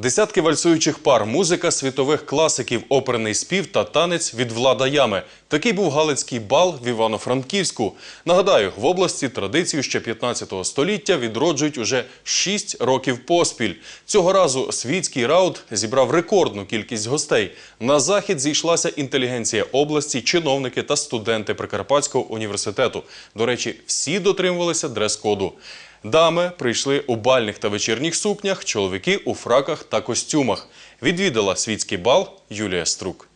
Десятки вальсуючих пар, музика світових класиків, оперний спів та танець від влада ями. Такий був галицький бал в Івано-Франківську. Нагадаю, в області традицію ще 15 століття відроджують уже 6 років поспіль. Цього разу світський раут зібрав рекордну кількість гостей. На захід зійшлася інтелігенція області, чиновники та студенти Прикарпатського університету. До речі, всі дотримувалися дрес-коду. Дами прийшли у бальних та вечірніх сукнях, чоловіки у фраках та костюмах. Відвідала світський бал Юлія Струк.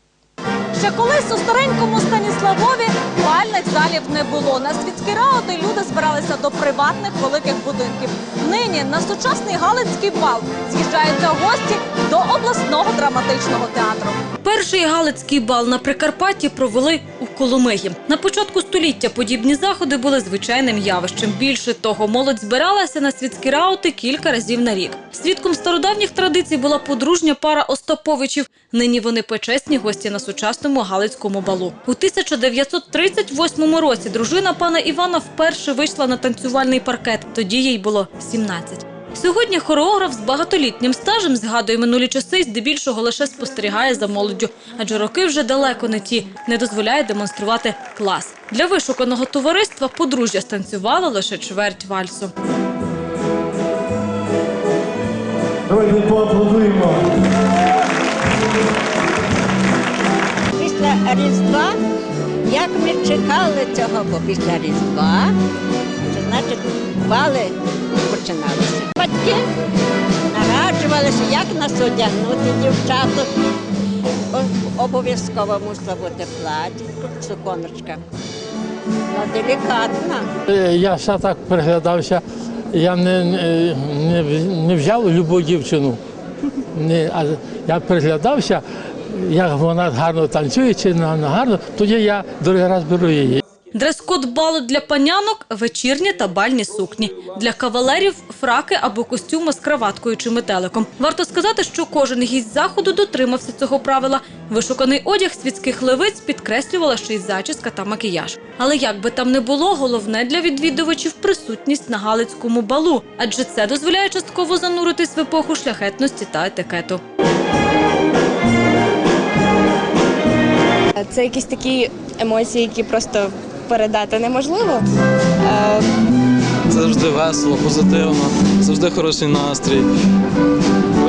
Ще колись у старенькому Станіславові бальних залів не було. На світські раути люди збиралися до приватних великих будинків. Нині на сучасний Галицький бал з'їжджаються гості до обласного драматичного театру. Перший галицький бал на Прикарпатті провели у Коломиї. На початку століття подібні заходи були звичайним явищем. Більше того, молодь збиралася на світські раути кілька разів на рік. Свідком стародавніх традицій була подружня пара Остаповичів. Нині вони почесні гості на сучасному галицькому балу. У 1938 році дружина пана Івана вперше вийшла на танцювальний паркет. Тоді їй було 17. Сьогодні хореограф з багатолітнім стажем згадує минулі часи і здебільшого лише спостерігає за молоддю, адже роки вже далеко не ті, не дозволяє демонструвати клас. Для вишуканого товариства подружжя станцювало лише чверть вальсу. Давайте поаплодуємо. Після Різдва, як ми чекали цього, бо після Різдва, значить бали починалися. Батьки нараджувалися, як нас одягнути дівчаток. Обов'язково мусила бути плаття, суконочка. Ну, делікатна. Е, Я ще так приглядався, я не, не, не, не взяв любу дівчину. Не, а я приглядався, як вона гарно танцює, чи вона гарно, тоді я другий раз беру її. Дрес-код балу для панянок вечірні та бальні сукні. Для кавалерів фраки або костюми з краваткою чи метеликом. Варто сказати, що кожен гість заходу дотримався цього правила. Вишуканий одяг світських левиць підкреслювала ще й зачіска та макіяж. Але як би там не було, головне для відвідувачів присутність на галицькому балу, адже це дозволяє частково зануритись в епоху шляхетності та етикету. Це якісь такі емоції, які просто передати неможливо. Е, завжди весело, позитивно, завжди хороший настрій.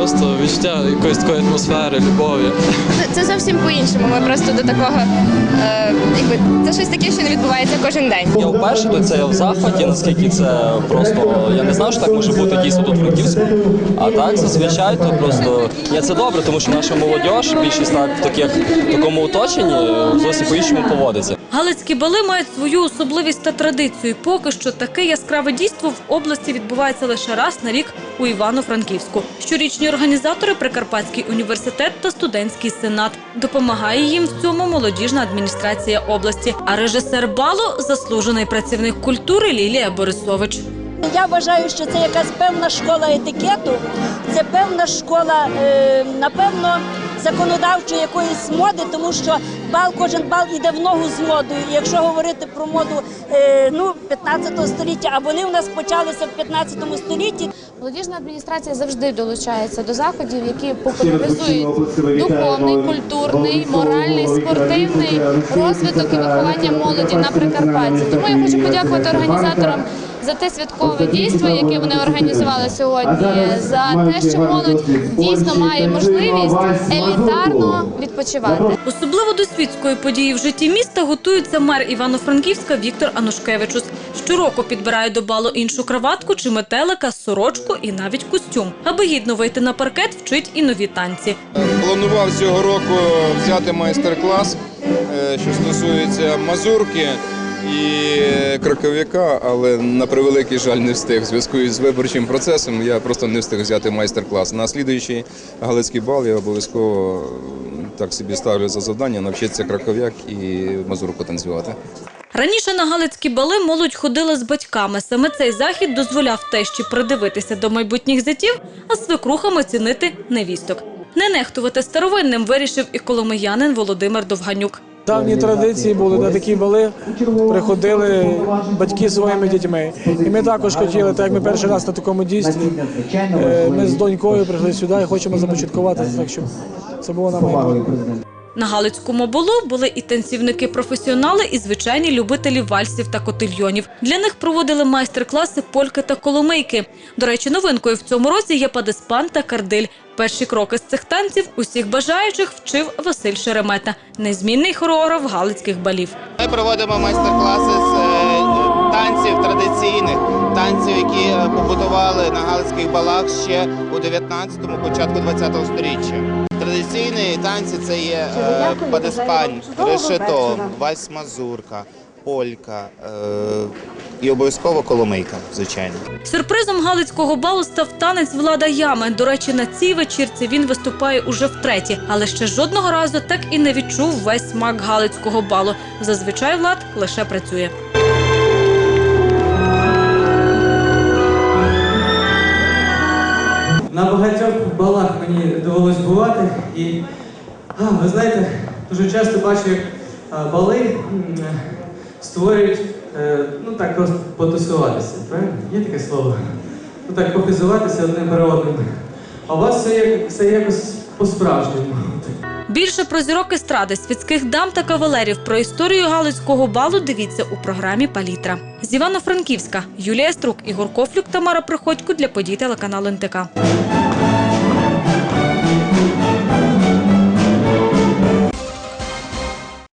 Просто відчуття якоїсь такої атмосфери, любові. Це, це зовсім по-іншому. Ми просто до такого, е, якби це щось таке, що не відбувається кожен день. Я вперше до цього в захваті, наскільки це просто я не знав, що так може бути дійсно тут Франківську. А так зазвичай то просто я це добре, тому що наша молодь, більшість так в таких такому оточенні зовсім по-іншому поводиться. Галицькі бали мають свою особливість та традицію. Поки що таке яскраве дійство в області відбувається лише раз на рік у Івано-Франківську. Щорічні організатори Прикарпатський університет та студентський сенат. Допомагає їм в цьому молодіжна адміністрація області. А режисер балу заслужений працівник культури Лілія Борисович. Я вважаю, що це якась певна школа етикету, це певна школа, е, напевно, законодавчої якоїсь моди, тому що бал, кожен бал іде в ногу з модою. Якщо говорити про моду е, ну, 15 століття, а вони у нас почалися в 15 столітті, Молодіжна адміністрація завжди долучається до заходів, які популяризують духовний, культурний, моральний, спортивний розвиток і виховання молоді на Прикарпатті. Тому я хочу подякувати організаторам за те святкове дійство, яке вони організували сьогодні, за те, що молодь дійсно має можливість елітарно відпочивати. Особливо до світської події в житті міста готується мер Івано-Франківська Віктор Анушкевичус. Щороку підбирає до балу іншу краватку чи метелика, сорочку і навіть костюм. Аби гідно вийти на паркет, вчить і нові танці. Планував цього року взяти майстер-клас, е, що стосується мазурки і краков'яка, але на превеликий жаль не встиг. В зв'язку із виборчим процесом я просто не встиг взяти майстер-клас. На слідуючий Галицький бал я обов'язково так собі ставлю за завдання навчитися краков'як і мазурку танцювати. Раніше на галицькі бали молодь ходила з батьками. Саме цей захід дозволяв тещі придивитися до майбутніх зятів, а свекрухами цінити невісток. Не нехтувати старовинним вирішив і коломиянин Володимир Довганюк. Давні традиції були на такі бали. Приходили батьки зі своїми дітьми. І ми також хотіли, так як ми перший раз на такому дійстві. е, Ми з донькою прийшли сюди і хочемо започаткувати, так щоб це було на майбутнє. На Галицькому балу були і танцівники-професіонали, і звичайні любителі вальсів та котильйонів. Для них проводили майстер-класи польки та коломийки. До речі, новинкою в цьому році є падеспан та кардиль. Перші кроки з цих танців усіх бажаючих вчив Василь Шеремета, незмінний хореограф галицьких балів. Ми проводимо майстер-класи з е, танців традиційних, танців, які е, побудували на галицьких балах ще у 19-му, початку 20-го сторіччя. Традиційні танці це є е, падеспань, решето, вальс мазурка, полька е, і обов'язково коломийка, звичайно. Сюрпризом галицького балу став танець влада ями. До речі, на цій вечірці він виступає уже втретє, але ще жодного разу так і не відчув весь смак галицького балу. Зазвичай влад лише працює. На багатьох балах мені довелось бувати, і а, ви знаєте, дуже часто бачу, як бали створюють, е, ну так просто потусуватися, правильно? Є таке слово? Ну так похизуватися одним перед одним. А у вас все, як, все якось по-справжньому. Більше про зірок естради, світських дам та кавалерів про історію галицького балу дивіться у програмі Палітра. З Івано-Франківська Юлія Струк, Ігор Кофлюк, Тамара Приходько для подій телеканалу НТК.